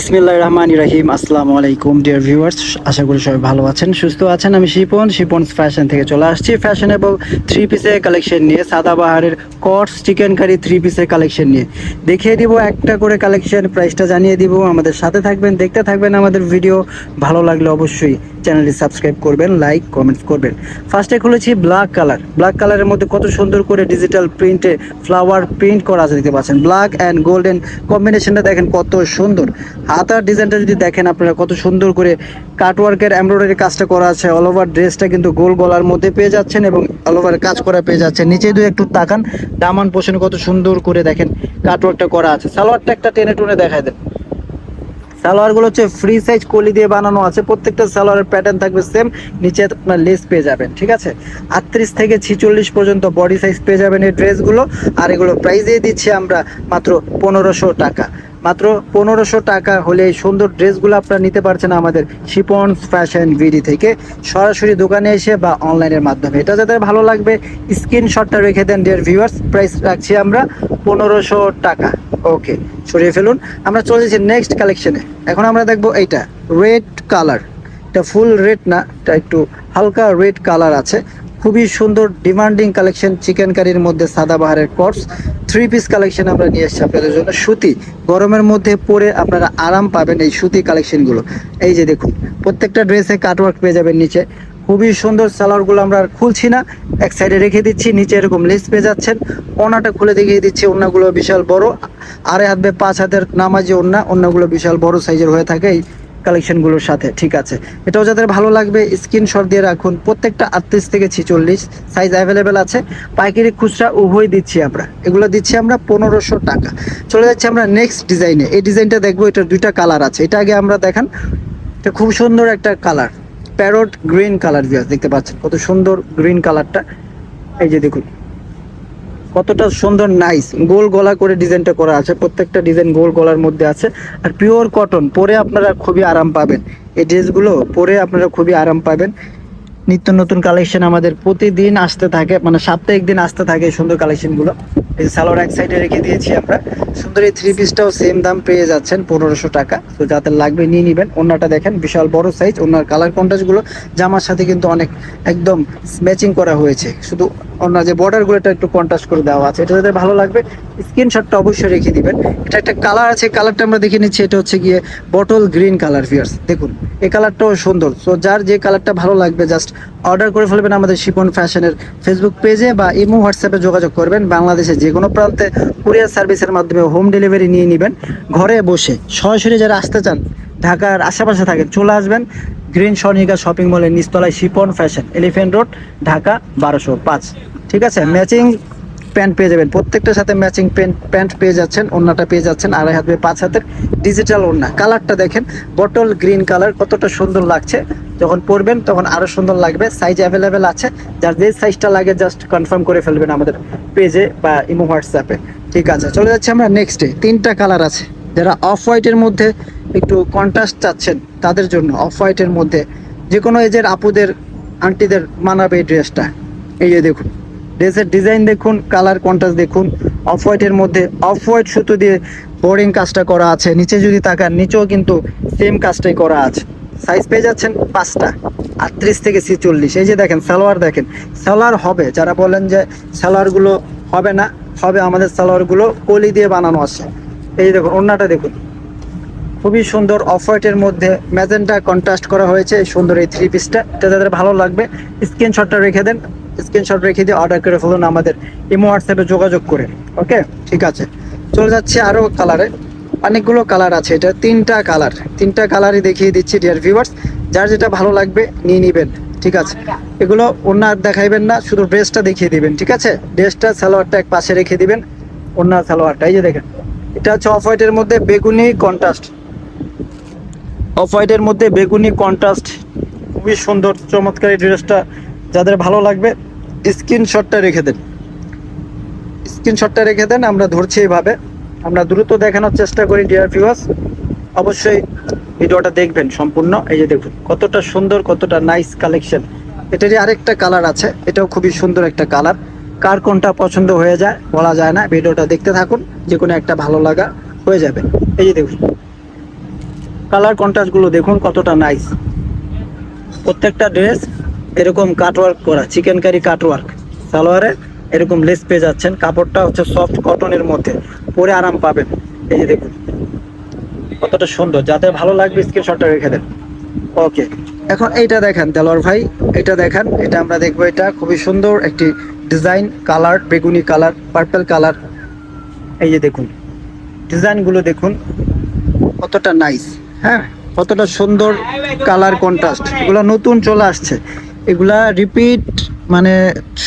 বিসমিল্লাহ রহমান রাহিম, আসসালামু আলাইকুম ডিয়ার ভিউয়ার্স আশা করি সবাই ভালো আছেন, সুস্থ আছেন। আমি শিপন শিপন ফ্যাশন থেকে চলে আসছি। ফ্যাশনেবল থ্রি পিসের কালেকশন নিয়ে সাদাবাহারের কটস চিকেন কারি থ্রি পিসের কালেকশন নিয়ে। দেখিয়ে দিব একটা করে কালেকশন প্রাইসটা জানিয়ে দিব। আমাদের সাথে থাকবেন, দেখতে থাকবেন আমাদের ভিডিও ভালো লাগলে অবশ্যই চ্যানেলটি সাবস্ক্রাইব করবেন লাইক কমেন্টস করবেন। ফার্স্টে খুলেছি ব্ল্যাক কালার ব্ল্যাক কালারের মধ্যে কত সুন্দর করে ডিজিটাল প্রিন্টে ফ্লাওয়ার প্রিন্ট করা আছে, দেখতে পাচ্ছেন। ব্ল্যাক অ্যান্ড গোল্ডেন কম্বিনেশনটা দেখেন কত সুন্দর। হাতার ডিজাইনটা যদি দেখেন আপনারা কত সুন্দর করে কাটওয়ার্কের এমব্রয়ডারি কাজটা করা আছে অল ওভার ড্রেসটা কিন্তু গোল গলার মধ্যে পেয়ে যাচ্ছেন এবং অল ওভার কাজ করা পেয়ে যাচ্ছেন। নিচে দুই একটু তাকান, দামান পোষণ কত সুন্দর করে দেখেন কাটওয়ার্কটা করা আছে। সালোয়ারটা একটা টেনে টুনে দেখায় দেন। সালোয়ারগুলো হচ্ছে ফ্রি সাইজ কলি দিয়ে বানানো আছে, প্রত্যেকটা সালোয়ারের প্যাটার্ন থাকবে সেম নিচে আপনার লেস পেয়ে যাবেন, ঠিক আছে? আটত্রিশ থেকে ছিচল্লিশ পর্যন্ত বডি সাইজ পেয়ে যাবেন এই ড্রেসগুলো আর এগুলো প্রাইস দিয়ে দিচ্ছি আমরা মাত্র পনেরোশো টাকা। মাত্র পনেরোশো টাকা হলে এই সুন্দর ড্রেসগুলো আপনারা নিতে পারছেন আমাদের শিপন ফ্যাশন ভিডি থেকে। সরাসরি দোকানে এসে বা অনলাইনের মাধ্যমে। এটা যাদের ভালো লাগবে, স্ক্রিনশটটা রেখে দেন ডিয়ার ভিউয়ার্স প্রাইস রাখছি আমরা পনেরোশো টাকা। ওকে সরিয়ে ফেলুন। আমরা চলে যাচ্ছি নেক্সট কালেকশনে এখন আমরা দেখব এইটা রেড কালার এটা ফুল রেড না, এটা একটু হালকা রেড কালার আছে। খুবই সুন্দর ডিমান্ডিং কালেকশন চিকেন কারির মধ্যে সাদাবাহারের কর্স। থ্রি পিস কালেকশন আমরা নিয়ে এসেছি আপনাদের জন্য। সুতি, গরমের মধ্যে পরে আপনারা আরাম পাবেন এই সুতি কালেকশনগুলো। এই যে দেখুন, প্রত্যেকটা ড্রেসে কাটওয়ার্ক পেয়ে যাবেন নিচে। খুবই সুন্দর সালোয়ারগুলো আমরা আর খুলছি না। এক সাইডে রেখে দিচ্ছি, নিচে এরকম লেস পেয়ে যাচ্ছেন। ওনাটা খুলে দেখিয়ে দিচ্ছি, ওনাগুলো বিশাল বড়। আড়াই হাত পাঁচ হাতের নামাজি ওন্না ওন্নাগুলো বিশাল বড় সাইজের হয়ে থাকে। এই কালেকশনগুলোর সাথে, ঠিক আছে? এটাও যাদের ভালো লাগবে স্ক্রিনশট দিয়ে রাখুন। প্রত্যেকটা আটত্রিশ থেকে ছিচল্লিশ সাইজ অ্যাভেলেবেল আছে। পাইকারি খুচরা উভয় দিচ্ছি আমরা। এগুলো দিচ্ছি আমরা পনেরোশো টাকা। চলে যাচ্ছি আমরা নেক্সট ডিজাইনে এই ডিজাইনটা দেখব, এটার দুইটা কালার আছে। এটা আগে আমরা দেখান। এটা খুব সুন্দর একটা কালার প্যারট গ্রিন কালার দিয়ে দেখতে পাচ্ছেন? কত সুন্দর গ্রিন কালারটা এই যে দেখুন। কতটা সুন্দর নাইস গোল গলা করে ডিজাইনটা করা আছে, প্রত্যেকটা ডিজাইন গোল গলার মধ্যে আছে। আর পিওর কটন পরে আপনারা খুবই আরাম পাবেন। এই ড্রেসগুলো পরে আপনারা খুবই আরাম পাবেন। নিত্য নতুন কালেকশন আমাদের প্রতিদিন আসতে থাকে মানে সাপ্তাহিক দিন আসতে থাকে সুন্দর কালেকশনগুলো এই সালোয়ার এক সাইডে রেখে দিয়েছি আমরা। সুন্দর এই থ্রি পিসটাও সেম দাম পেয়ে যাচ্ছেন পনেরোশো টাকা। তো যাদের লাগবে নিয়ে নেবেন। ওনাটা দেখেন, বিশাল বড় সাইজ ওনার কালার কন্ট্রাস্টগুলো জামার সাথে কিন্তু অনেক একদম ম্যাচিং করা হয়েছে। শুধু ওনার যে বর্ডারগুলো একটু কন্ট্রাস্ট করে দেওয়া আছে, এটা যাদের ভালো লাগবে স্ক্রিনশটটা অবশ্যই রেখে দিবেন। এটা একটা কালার আছে কালারটা আমরা দেখে নিচ্ছি, এটা হচ্ছে গিয়ে বটল গ্রিন কালার ফিয়ার্স দেখুন, এই কালারটাও সুন্দর। সো যার যে কালারটা ভালো লাগবে জাস্ট অর্ডার করে ফেলবেন আমাদের শিপন ফ্যাশনের ফেসবুক পেজে বা ইমো হোয়াটসঅ্যাপে যোগাযোগ করবেন। বাংলাদেশে যে কোনো প্রান্তে কুরিয়ার সার্ভিসের মাধ্যমে হোম ডেলিভারি নিয়ে নেবেন। ঘরে বসে, সরাসরি যারা আসতে চান, ঢাকার আশেপাশে থাকেন, চলে আসবেন গ্রিন সনিকা শপিং মলের নিচতলায় Shipon fashion elephant road Dhaka বারোশো পাঁচ। ঠিক আছে? ম্যাচিং প্যান্ট পেয়ে যাবেন। প্রত্যেকটার সাথে ম্যাচিং প্যান্ট প্যান্ট পেয়ে যাচ্ছেন ওন্নাটা পেয়ে যাচ্ছেন আড়াই হাত পাঁচ হাতের ডিজিটাল ওন্না কালারটা দেখেন বটল গ্রিন কালার কতটা সুন্দর লাগছে। যখন পরবেন তখন আরও সুন্দর লাগবে। সাইজ অ্যাভেলেবেল আছে। যার যে সাইজটা লাগে জাস্ট কনফার্ম করে ফেলবেন আমাদের পেজে বা ইমো হোয়াটসঅ্যাপে ঠিক আছে চলে যাচ্ছে আমরা নেক্সটে তিনটা কালার আছে। যারা অফ হোয়াইটের মধ্যে একটু কন্ট্রাস্ট চাচ্ছেন তাদের জন্য অফ হোয়াইটের মধ্যে। যে কোনো এজের আপুদের আন্টিদের মানাবে এই ড্রেসটা এই যে দেখুন। ড্রেসের ডিজাইন দেখুন কালার কন্ট্রাস্ট দেখুন অফ হোয়াইটের মধ্যে অফ হোয়াইট সুতো দিয়ে বোরিং কাজটা করা আছে। নিচে যদি তাকান, নিচেও কিন্তু সেম কাজটাই করা আছে। সাইজ পেয়ে যাচ্ছেন পাঁচটা, আটত্রিশ থেকে ছিচল্লিশ। এই যে দেখেন, সালোয়ার দেখেন, সালোয়ার হবে। যারা বলেন যে সালোয়ারগুলো হবে না, হবে আমাদের সালোয়ারগুলো কলি দিয়ে বানানো আছে। এই দেখুন অন্যটা দেখুন। খুবই সুন্দর অফ হোয়াইটের মধ্যে ম্যাজেন্টা কন্ট্রাস্ট করা হয়েছে সুন্দর এই থ্রি পিসটা এটা যাদের ভালো লাগবে স্ক্রিনশটটা রেখে দেন। স্ক্রিনশট রেখে দিয়ে অর্ডার করে ফেলুন আমাদের ইমো হোয়াটসঅ্যাপে যোগাযোগ করে। ওকে? ঠিক আছে। চলে যাচ্ছে আরও কালারে অনেকগুলো কালার আছে এটা। তিনটা কালার তিনটা কালারই দেখিয়ে দিচ্ছি ডিয়ার ভিউয়ার্স যার যেটা ভালো লাগবে নিয়ে নেবেন। ঠিক আছে। এগুলো অন্য আর দেখাইবেন না, শুধু ড্রেসটা দেখিয়ে দিবেন। ঠিক আছে? ড্রেসটা, সালোয়ারটা এক পাশে রেখে দিবেন। অন্য সালোয়ারটা, এই যে দেখেন। এটা হচ্ছে অফ হোয়াইটের মধ্যে বেগুনি কন্ট্রাস্ট অফ হোয়াইটের মধ্যে বেগুনি কন্ট্রাস্ট খুবই সুন্দর, চমৎকার এই ড্রেসটা যাদের ভালো লাগবে স্ক্রিনশটটা রেখে দেন। স্ক্রিনশটটা রেখে দেন, আমরা ধরছি এইভাবে। আমরা দ্রুত দেখানোর চেষ্টা করি ডিয়ার ভিউয়ার্স অবশ্যই ভিডিওটা দেখবেন সম্পূর্ণ। এই যে দেখুন, কতটা সুন্দর, কতটা নাইস কালেকশন এটারই আরেকটা কালার আছে। এটাও খুবই সুন্দর একটা কালার কার কোনটা পছন্দ হয়ে যায়, বলা যায় না। ভিডিওটা দেখতে থাকুন, যে কোনো একটা ভালো লাগা হয়ে যাবে। এই যে দেখুন কালার কন্ট্রাস্টগুলো দেখুন, কতটা নাইস প্রত্যেকটা ড্রেস এরকম কাটওয়ার্ক করা চিকেন কারি কাটওয়ার্ক সালোয়ারে এরকম লেস পেয়ে যাচ্ছেন। কাপড়টা হচ্ছে সফট কটনের মধ্যে, পরে আরাম পাবেন। এই যে দেখুন, কতটা সুন্দর। যাতে ভালো লাগবে স্ক্রিনশটটা রেখে দেন। ওকে এখন এইটা দেখেন, দেলোয়ার ভাই, এটা দেখেন, এটা আমরা দেখব এটা। খুবই সুন্দর একটি ডিজাইন কালার বেগুনি কালার পার্পেল কালার এই যে দেখুন ডিজাইনগুলো দেখুন, কতটা নাইস হ্যাঁ? কতটা সুন্দর কালার কন্ট্রাস্ট এগুলো নতুন চলে আসছে। এগুলা রিপিট মানে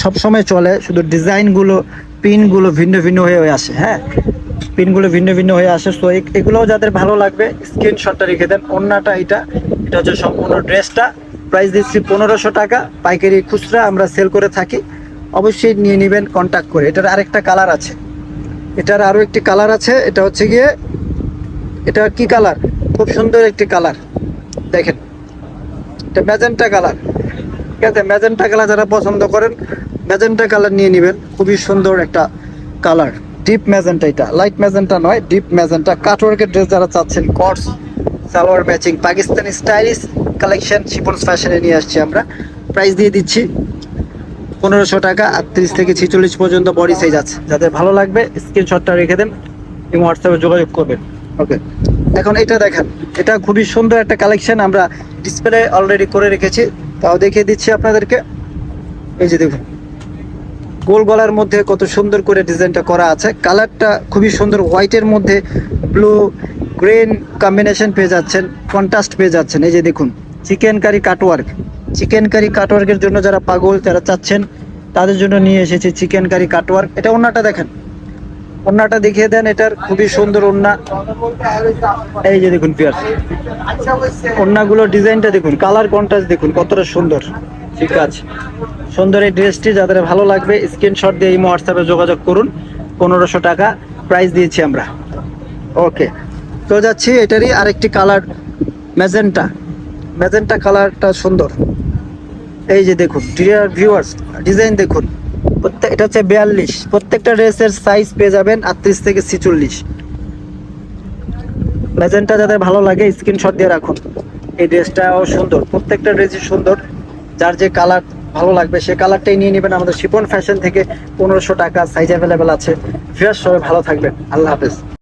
সব সময় চলে, শুধু ডিজাইনগুলো পিনগুলো ভিন্ন ভিন্ন হয়ে হয়ে আসে হ্যাঁ? পিনগুলো ভিন্ন ভিন্ন হয়ে আসে সো এগুলোও যাদের ভালো লাগবে স্ক্রিনশটটা রেখে দেন অন্যটা এটা এটা হচ্ছে সম্পূর্ণ ড্রেসটা প্রাইস দিচ্ছি পনেরোশো টাকা, পাইকারি খুচরা আমরা সেল করে থাকি, অবশ্যই নিয়ে নেবেন কন্ট্যাক্ট করে। এটার আরেকটা কালার আছে। এটার আরও একটি কালার আছে, এটা হচ্ছে গিয়ে, এটা কি কালার খুব সুন্দর একটি কালার দেখেন, এটা ম্যাজেন্টা কালার ঠিক আছে ম্যাজেন্টা কালার যারা পছন্দ করেন ম্যাজেন্টা কালার নিয়ে নেবেন। খুবই সুন্দর একটা কালার ডিপ ম্যাজেন্টা এটা। লাইট ম্যাজেন্টা নয় ডিপ ম্যাজেন্টা কাটওয়ার্কের ড্রেস যারা চাচ্ছেন কটস salwar matching Pakistani stylish collection chiffons ফ্যাশনে নিয়ে আসছি আমরা। প্রাইস দিয়ে দিচ্ছি পনেরোশো টাকা, আটত্রিশ থেকে ছিচল্লিশ পর্যন্ত বডি সাইজ আছে। যাদের ভালো লাগবে স্ক্রিনশটটা রেখে দেন এবং হোয়াটসঅ্যাপে যোগাযোগ করবেন। ওকে এখন এটা দেখেন, এটা খুবই সুন্দর একটা কালেকশন আমরা ডিসপ্লে অলরেডি করে রেখেছি। তাও দেখিয়ে দিচ্ছি আপনাদেরকে। এই যে দেখুন, গোল গলার মধ্যে কত সুন্দর করে ডিজাইনটা করা আছে। কালারটা খুবই সুন্দর, হোয়াইটের মধ্যে ব্লু, গ্রিন কম্বিনেশন পেয়ে যাচ্ছেন কন্ট্রাস্ট পেয়ে যাচ্ছেন। এই যে দেখুন chikankari cutwork chikankari কাটওয়ার্কের জন্য যারা পাগল, তারা চাচ্ছেন, তাদের জন্য নিয়ে এসেছি চিকেন কারি কাটওয়ার্ক এটা ওন্নাটা দেখেন ওন্নাটা দেখিয়ে দেন, এটার খুবই সুন্দর ওন্না এই যে দেখুন পিয়ার। ওন্নাগুলো ডিজাইনটা দেখুন, কালার কন্ট্রাস্ট দেখুন, কতটা সুন্দর। ঠিক আছে। সুন্দর এই ড্রেসটি, যাদের ভালো লাগবে, স্ক্রিনশট দিয়ে এই হোয়াটসঅ্যাপে যোগাযোগ করুন। পনেরোশো টাকা প্রাইস দিয়েছি আমরা। ওকে তো যাচ্ছি, এটারই আরেকটি কালার, ম্যাজেন্টা। ম্যাজেন্টা কালারটা সুন্দর। এই যে দেখুন ডিয়ার ভিউয়ার্স ডিজাইন দেখুন। প্রত্যেক এটা হচ্ছে বিয়াল্লিশ। প্রত্যেকটা ড্রেসের সাইজ পেয়ে যাবেন আটত্রিশ থেকে ছিচল্লিশ। ম্যাজেন্টা যাদের ভালো লাগে স্ক্রিনশট দিয়ে রাখুন। এই ড্রেসটাও সুন্দর, প্রত্যেকটা ড্রেসই সুন্দর। যার যে কালার ভালো লাগবে, সে কালারটাই নিয়ে নেবেন আমাদের শিপন ফ্যাশন থেকে। পনেরোশো টাকা সাইজ অ্যাভেলেবেল আছে। ফ্রেশ সবাই ভালো থাকবেন। আল্লাহ হাফেজ।